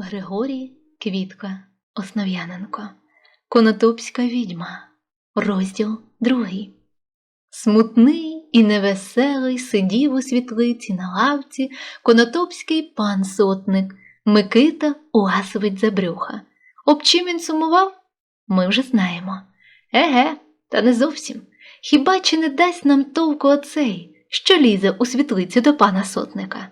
Григорій Квітка Основ'яненко Конотопська відьма Розділ другий Смутний і невеселий сидів у світлиці на лавці конотопський пан сотник Микита Уасович Забрюха. Об чим він сумував? Ми вже знаємо. Еге, та не зовсім. Хіба чи не дасть нам толку оцей, що лізе у світлицю до пана сотника?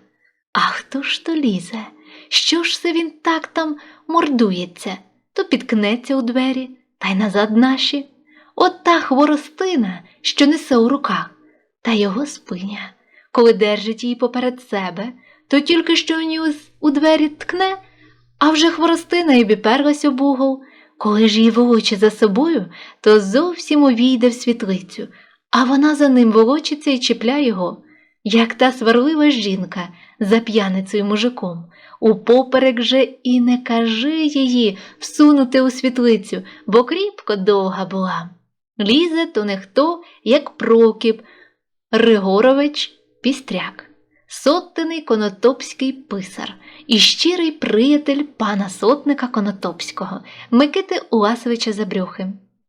А хто ж то лізе? Що ж це він так там мордується, то підкнеться у двері та й назад наші? От та хворостина, що несе у руках, та його спиня, коли держить її поперед себе, то тільки що ніс у двері ткне, а вже хворостина й біперлась об угол. Коли ж її волоче за собою, то зовсім увійде в світлицю, а вона за ним волочиться і чіпляє його, як та сварлива жінка за п'яницею мужиком. Упоперек же і не кажи її всунути у світлицю, бо кріпко довга була. Лізе то не хто, як Прокіп, Ригорович Пістряк, сотений конотопський писар і щирий приятель пана сотника Конотопського, Микити Уласовича Забрюхи.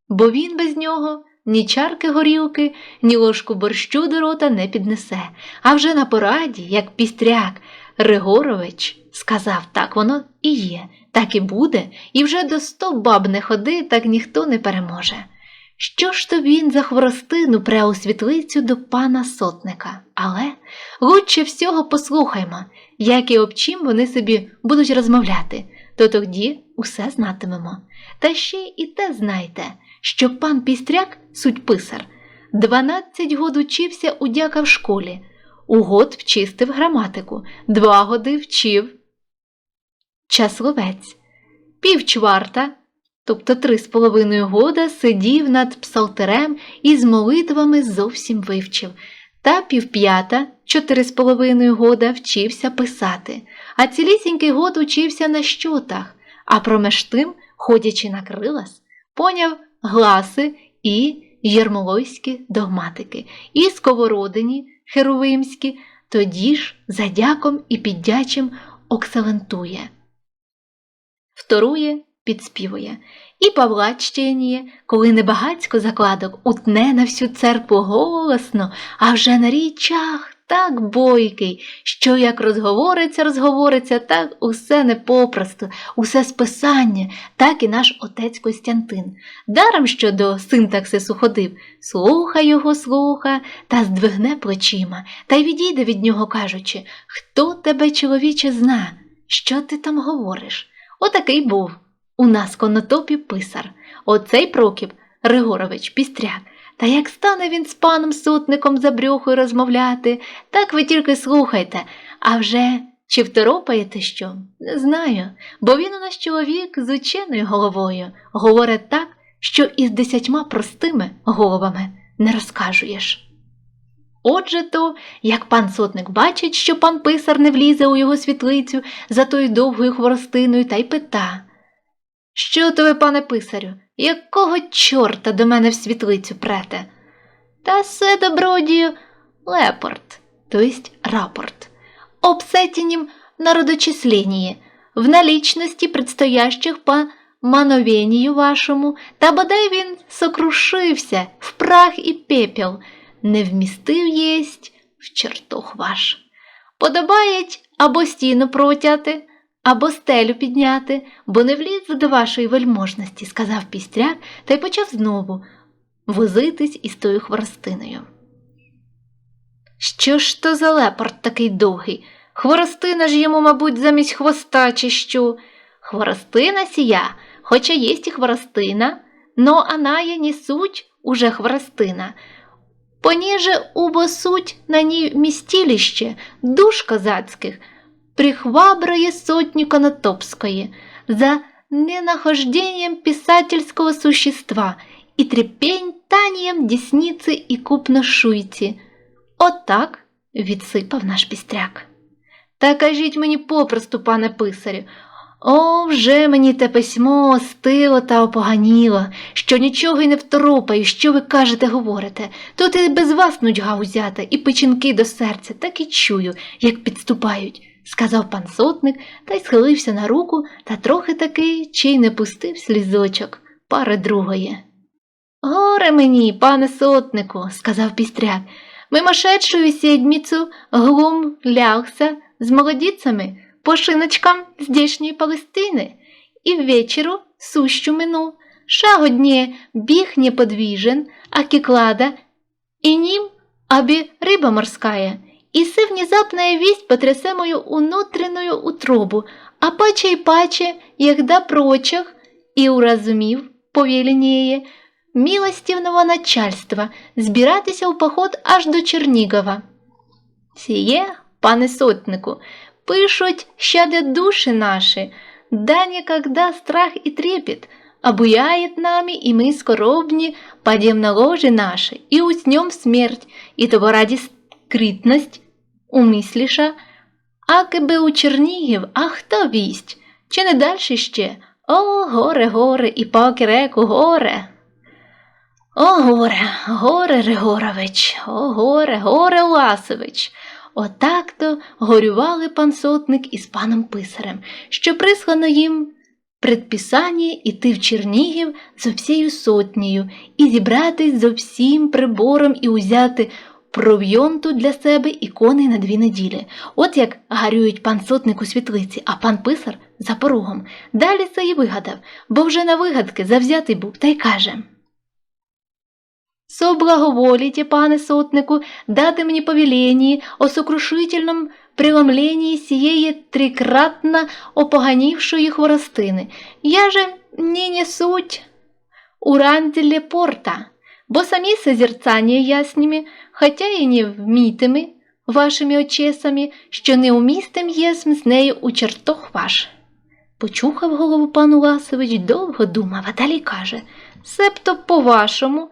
Бо він без нього ні чарки горілки, ні ложку борщу до рота не піднесе, а вже на пораді, як пістряк, Ригорович сказав, так воно і є, так і буде, і вже до сто баб не ходи, так ніхто не переможе. Що ж то він за хворостину пре у світлицю до пана сотника, але лучше всього послухаймо, як і об чим вони собі будуть розмовляти, то тоді усе знатимемо. Та ще і те знайте, що пан Пістряк, суть писар, дванадцять год учився у дяка в школі, у год вчистив граматику, два годи вчив часловець, півчварта, тобто три з половиною года сидів над псалтерем і з молитвами зовсім вивчив, та півп'ята, чотири з половиною года вчився писати, а цілісінький год учився на щотах, а промеж тим, ходячи на крилас, поняв гласи і єрмолойські догматики, і сковородині херовимські, тоді ж за дяком і піддячим окселентує. Вторує підспівує. І Павла чтеніє, коли небагацько закладок утне на всю церкву голосно, а вже на річах так бойкий, що як розговориться, розговориться, так усе не попросту, усе списання, так і наш отець Костянтин. Даром що до синтаксису ходив, слуха його, слуха, та здвигне плечима, та й відійде від нього, кажучи, хто тебе, чоловіче, зна, що ти там говориш? Отакий був. У нас конотопі писар, оцей Прокіп Григорович Пістряк. Та як стане він з паном сотником за брюхою розмовляти, так ви тільки слухайте, а вже чи второпаєте що? Не знаю, бо він у нас чоловік з ученою головою, говорить так, що із десятьма простими головами не розкажуєш. Отже то, як пан сотник бачить, що пан писар не влізе у його світлицю за тою довгою хворостиною та й пита. Що ви, пане писарю, якого чорта до мене в світлицю прете? Та все добродію лепорт, то есть рапорт, об сетінім народочисленії, в налічності предстоящих по мановенію вашому, та бодай він сокрушився в прах і пепел, не вмістив єсть в чертог ваш. Подобають або стіну протяти, або стелю підняти, бо не вліз до вашої вельможності, сказав пістряк та й почав знову возитись із тою хворостиною. Що ж то за лепорт такий довгий? Хворостина ж йому, мабуть, замість хвоста, чи що? Хворостина сія, хоча єсть і хворостина, но она є не суть уже хворостина. Поніже убо суть на ній вмістилище душ козацьких, прихваброе сотни Конотопское за ненахождением писательского существа и трепентанием десницы и купно шуйці. Отак відсипав наш пістряк. Та кажіть мені попросту, пане писарю, о, вже мені те письмо остило та опоганіло, що нічого й не второпаю, що ви кажете, говорите. Тут і без вас нудьга узята, і печінки до серця, так і чую, як підступають. Сказав пан сотник та й схилився на руку та трохи таки чи й не пустив слізочок пари другої. Горе мені, пане сотнику, сказав пістряк, мимошедшую седмицу глум лягся з молодицями по шиночкам здешньої Палестини и вечеру сущу мину. Шагу дне біг неподвижен, а киклада, и ним аби рыба морская. И се внезапная весть потрясе мою внутреннюю утробу, а паче и паче, егда прочих, и уразумів повеленіє милостивного начальства збиратися у поход аж до Чернігова. Сіє, пане сотнику, пишуть, щадят души наши, да никогда страх и трепет обуяет нами, и мы скоробни падем на ложе наши, и уснем в смерть, и того ради Скритность умисліша, а киби у Чернігів, а хто вість, чи не дальше ще? О, горе, горе, і поки реку горе. О, горе, горе, Ригорович, о, горе, горе, Ласович. Отак-то горювали пан сотник із паном писарем, що прислано їм предписання іти в Чернігів зо всією сотнею і зібратись зо всім прибором і узяти провйонту для себе і на дві неділі. От як гарюють пан сотник у світлиці, а пан писар за порогом. Далі це і вигадав, бо вже на вигадки завзятий був та й каже. Соблаговолите, пане сотнику, дати мені повеление о сокрушительном преломлении сієї трикратно опоганівшої хворостини. Я же не несуть урантіле порта, бо самі созерцання ясніми, хотя і не вмітими вашими очесами, що не умістим єсм з нею у чертог ваш. Почухав голову пан Уласович, довго думав, а далі каже, себто по-вашому,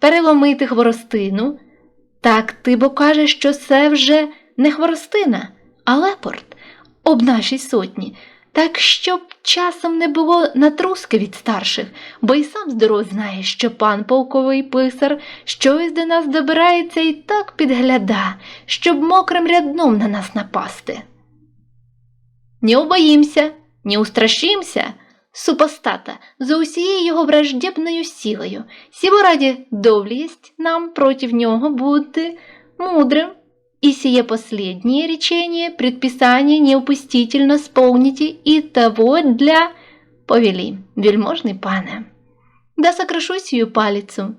переломити хворостину. Так ти бо кажеш, що це вже не хворостина, а лепорт об нашій сотні, так щоб часом не було натруски від старших, бо й сам здоров знає, що пан полковий писар щось до нас добирається і так підгляда, щоб мокрим рядном на нас напасти. Не убоїмся, не устрашимся, супостата, за усією його враждебною силою. Сіво раді довлість нам проти нього бути мудрим, и сие последнее речение предписание неупустительно сполните и того для повели, вельможний пане. Да сокрошу сію палицю.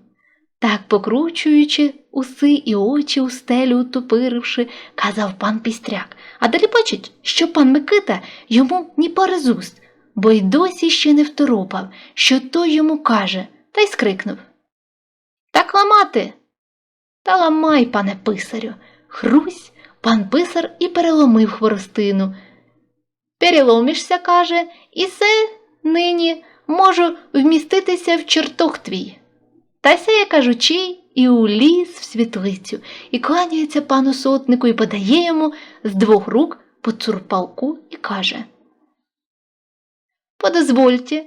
Так, покручуючи уси і очі у стелю утопиривши, казав пан Пістряк, а далі бачить, що пан Микита йому ні пари бо й досі ще не второпав, що той йому каже, та й скрикнув. Так ламати. Та ламай, пане писарю. Хрусь, пан писар і переломив хворостину. Переломишся, каже, і се нині можу вміститися в чертог твій. Та сяє кажучи, і уліз в світлицю, і кланяється пану сотнику і подає йому з двох рук по цурпалку і каже Подозвольте,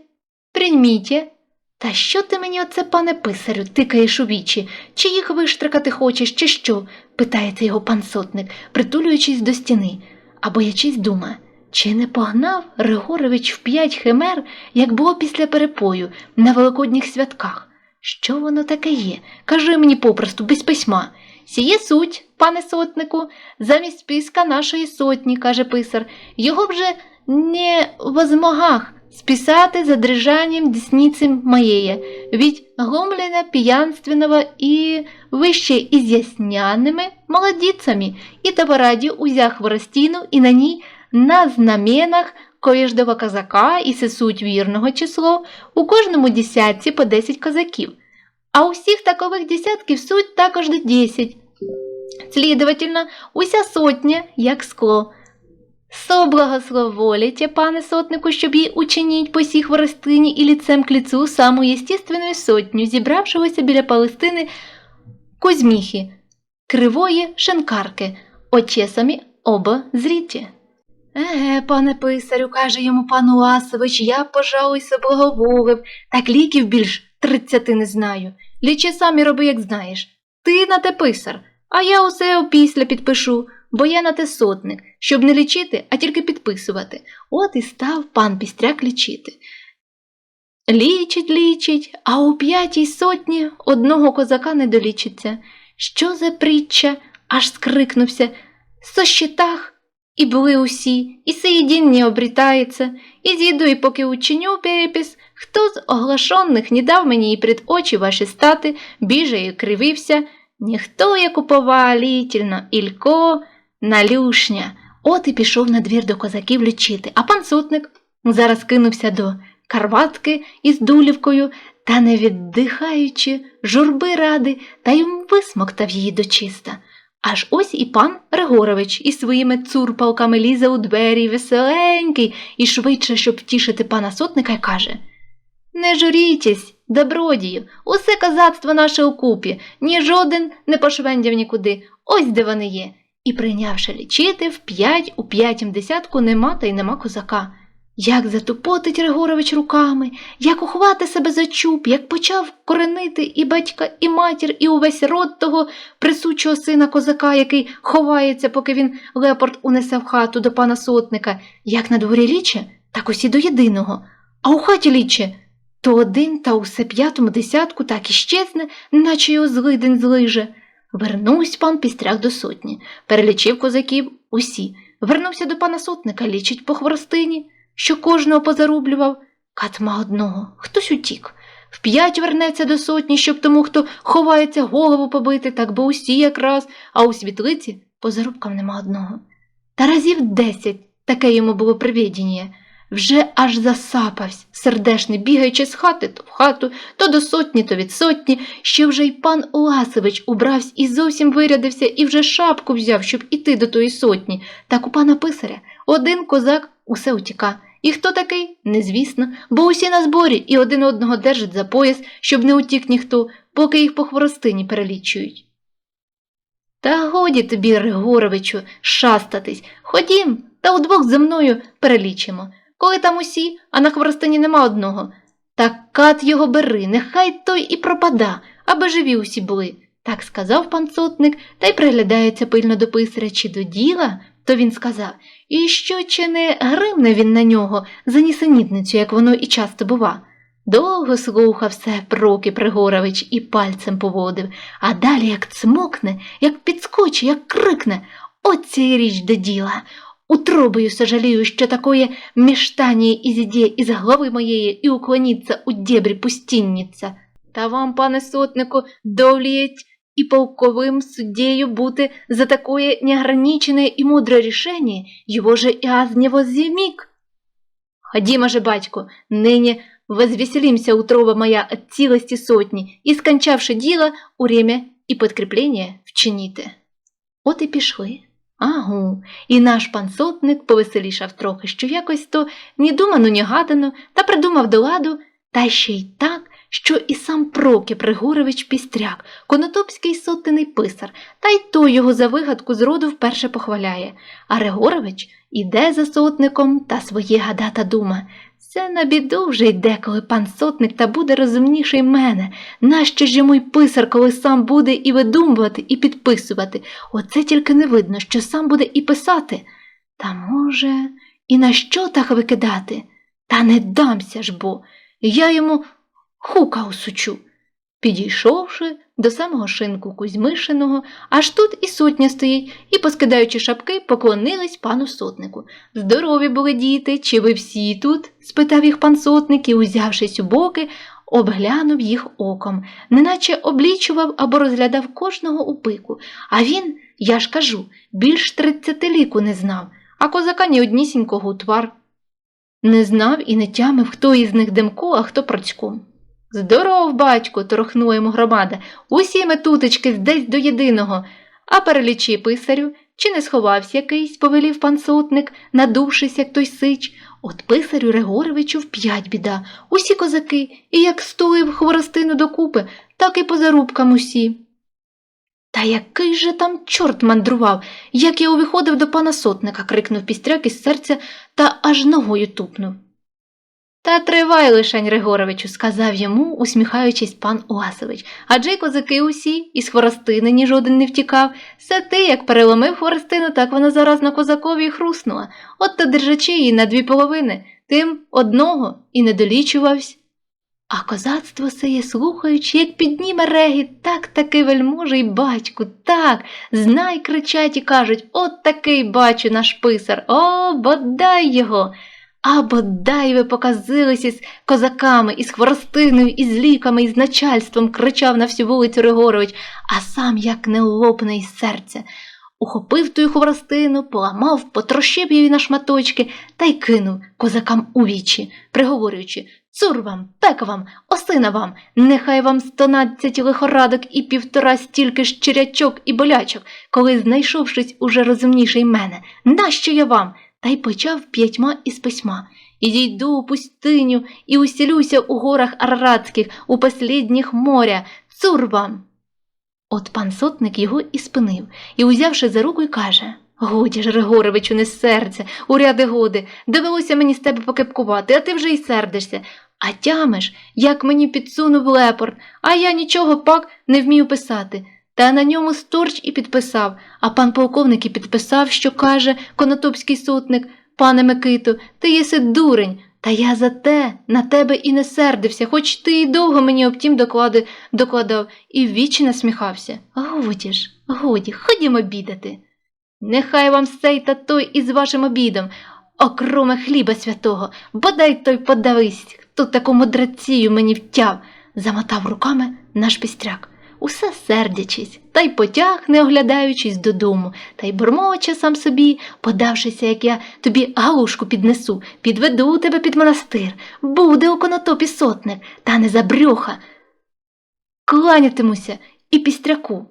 прийміть. Та що ти мені оце, пане писарю, тикаєш у вічі? Чи їх виштрикати хочеш, чи що? питається його пан сотник, притулюючись до стіни, а боячись дума. Чи не погнав Григорович в п'ять химер, як було після перепою на великодніх святках? Що воно таке є? Кажи мені попросту, без письма. Сіє суть, пане сотнику, замість списка нашої сотні, каже писар, його вже не возмогах списати за дрижанням десницы моєї, від гломлена пьянственного і вище изъяснянными молодицами, і того раді узяв хворостину і на ній на знаменах кожного козака і сесуть вірного число, у кожному десятці по 10 козаків, а у всіх такових десятків суть також до 10. Слідовательно, уся сотня, як скло. Соблагословолите, пане сотнику, щоб їй учиніть по сій хворостині і ліцем к ліцу саму єстественну сотню, зібравшогося біля Палестини Кузьміхи, кривої шенкарки, очесами оба зріті. Еге, пане писарю, каже йому пан Уасович, я, пожалуй, соблаговолив, так ліків більш тридцяти не знаю. Лічи самі роби, як знаєш. Ти на те писар, а я усе опісля підпишу. Бо я на те сотник, щоб не лічити, а тільки підписувати. От і став пан Пістряк лічити. Лічить, лічить, а у п'ятій сотні одного козака не долічиться. Що за притча? аж скрикнувся. Со щитах і були усі, і сеїдін не обрітається, і з'їду, і поки учиню перепис, хто з оглашених не дав мені і пред очі ваші стати, біже і кривився, ніхто як уповалітельно, Ілько, налюшня. От і пішов на двір до козаків лічити, а пан сотник зараз кинувся до карватки із дулівкою та, не віддихаючи, журби ради, та й висмоктав її дочиста. Аж ось і пан Григорович із своїми цурпалками лізе у двері веселенький і швидше, щоб втішити пана сотника, й каже Не журітесь, добродію, усе козацтво наше укупі, ні жоден не пошвендяв нікуди, ось де вони є. І прийнявши лічити, в п'ять у п'ятім десятку нема та й нема козака. Як затупотить Григорович руками, як ухвати себе за чуб, як почав коренити і батька, і матір, і увесь род того присучого сина козака, який ховається, поки він лепорт унесе в хату до пана сотника, як на дворі ліче, так усі до єдиного, а у хаті ліче, то один та усе п'ятому десятку так і щезне, наче його злидень злиже. Вернувся пан пістряк до сотні, перелічив козаків усі, вернувся до пана сотника, лічить по хворостині що кожного позарублював, катма одного, хтось утік. Вп'ять вернеться до сотні, щоб тому, хто ховається, голову побити, так би усі якраз, а у світлиці по зарубкам нема одного. Та разів десять таке йому було привідіння. Вже аж засапався, сердешний, бігаючи з хати то в хату, то до сотні, то від сотні, що вже й пан Уласович убрався і зовсім вирядився, і вже шапку взяв, щоб іти до тої сотні. Так у пана писаря один козак усе утіка. І хто такий? Незвісно, бо усі на зборі і один одного держать за пояс, щоб не утік ніхто, поки їх по хворостині перелічують. Та годі тобі, Григоровичу, шастатись. Ходім, та удвох зі мною перелічимо. Коли там усі, а на хворостині нема одного. Так кат його бери, нехай той і пропада, аби живі усі були. Так сказав пан сотник та й приглядається пильно до писаря чи до діла, то він сказав, і що чи не гримне він на нього за нісенітницю, як воно і часто бува. Довго слухав все Прокіп Пригорович і пальцем поводив, а далі як цмокне, як підскоче, як крикне. Оце й річ до діла. Утробою сожалію, що такое міштання ізіде із голови моєї і уклоніться у дебрі пустінниця. Та вам, пане сотнику, довліють и полковым суддею бути за такое неограниченное и мудрое решение, его же и аз не возьмик. Ходімо же, батько, нині возвеселимся утрова моя от цілості сотні і, скончавши діло, урім'я і підкріплення вчиніти. От і пішли. Агу, і наш пан сотник повеселішав трохи, що якось то ні думано, ні гадано, та придумав до ладу, та ще й так, що і сам Прокіп Григорович Пістряк, конотопський сотений писар, та й той його за вигадку зроду вперше похваляє, а Григорович іде за сотником та своє гадата дума. Це на біду вже йде, коли пан сотник та буде розумніший мене. Нащо ж йому й писар, коли сам буде і видумувати, і підписувати? Оце тільки не видно, що сам буде і писати. Та, може, і на що так викидати? Та не дамся ж бо. Я йому хука усучу. Підійшовши до самого шинку Кузьмишиного, аж тут і сотня стоїть, і, поскидаючи шапки, поклонились пану сотнику. Здорові були діти, чи ви всі тут? спитав їх пан сотник і, узявшись у боки, обглянув їх оком, неначе облічував або розглядав кожного у пику. А він, я ж кажу, більш тридцяти ліку не знав, а козака ні однісінького у твар. Не знав і не тямив, хто із них Демко, а хто Процько. Здоров, батько, торохнула йому громада. Усі ми десь до єдиного. А перелічи писарю, чи не сховався якийсь, повелів пан сотник, надувшись, як той сич. От писарю Григоровичу вп'ять біда, усі козаки, і як стоїв хворостину докупи, так і по зарубкам усі. Та який же там чорт мандрував, як я увіходив до пана сотника, крикнув пістряк із серця та аж ногою тупнув. Та тривай лишень, Григоровичу, сказав йому, усміхаючись пан Уасович. Адже й козаки усі, із хворостини ні жоден не втікав. Все ти, як переломив хворостину, так вона зараз на козакові хруснула. От то держачи її на дві половини, тим одного і не долічувавсь. А козацтво сеє, слухаючи, як підніме регіт, так таки вельможе й батьку, так, знай, кричать і кажуть, от такий бачу наш писар, о, бодай його. А бодай ви показились із козаками, із хворостиною, із ліками, із начальством, кричав на всю вулицю Григорович, а сам як не лопне із серця. Ухопив тую хворостину, поламав, потрощив її на шматочки та й кинув козакам у вічі, приговорюючи Цур вам, пека вам, осина вам, нехай вам стонадцять лихорадок і півтора стільки ж черячок і болячок, коли, знайшовшись уже розумніший мене, нащо я вам? Та й почав п'ятьма із письма. І дійду у пустиню, і усілюся у горах Араратських, у послідніх моря. Цур вам! От пан сотник його і спинив, і, узявши за руку, й каже Годі ж, Григоровичу, не серця, уряди годи, довелося мені з тебе покипкувати, а ти вже й сердишся. А тямиш, як мені підсунув лепорт, а я нічого пак не вмію писати. Та на ньому сторч і підписав, а пан полковник і підписав, що каже конотопський сотник, пане Микито, ти єси дурень, та я за те на тебе і не сердився, хоч ти і довго мені об тім доклади докладав і ввічі насміхався. Годі ж, годі, ходімо обідати. Нехай вам сей та той із вашим обідом, окроме хліба святого, бодай той подавись, хто таку мудрацію мені втяв, замотав руками наш пістряк. Усе сердячись, та й потяг, не оглядаючись додому, та й бурмоче сам собі, подавшися, як я тобі галушку піднесу, підведу тебе під монастир, буде у конотопі сотник, та не забрюха. Кланятимуся і пістряку.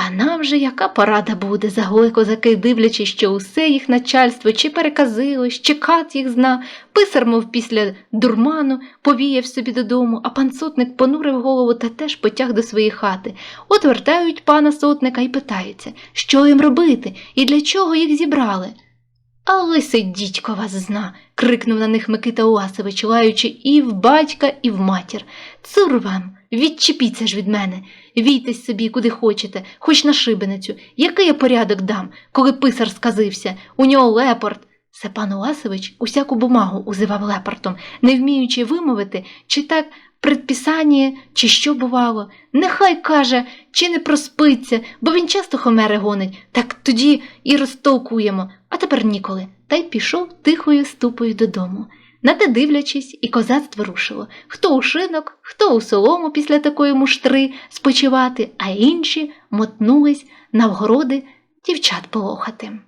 А нам же яка порада буде, заголи козаки, дивлячись, що усе їх начальство чи переказилось, чи кат їх зна, писар, мов після дурману, повіяв собі додому, а пан сотник понурив голову та теж потяг до своєї хати. От вертають пана сотника і питаються, що їм робити і для чого їх зібрали. А лисий дідько вас зна, крикнув на них Микита Уасович, лаючи і в батька, і в матір. Цур вам, відчепіться ж від мене, війтесь собі, куди хочете, хоч на шибеницю. Який я порядок дам, коли писар сказився, у нього лепорт. Степан Уасович усяку бумагу узивав лепортом, не вміючи вимовити, чи так предписання, чи що бувало. Нехай каже, чи не проспиться, бо він часто хомери гонить, так тоді і розтолкуємо, а тепер ніколи. Та й пішов тихою ступою додому. На те дивлячись, і козацтво рушило. Хто у шинок, хто у солому після такої муштри спочивати, а інші мотнулись на вгороди дівчат полохати.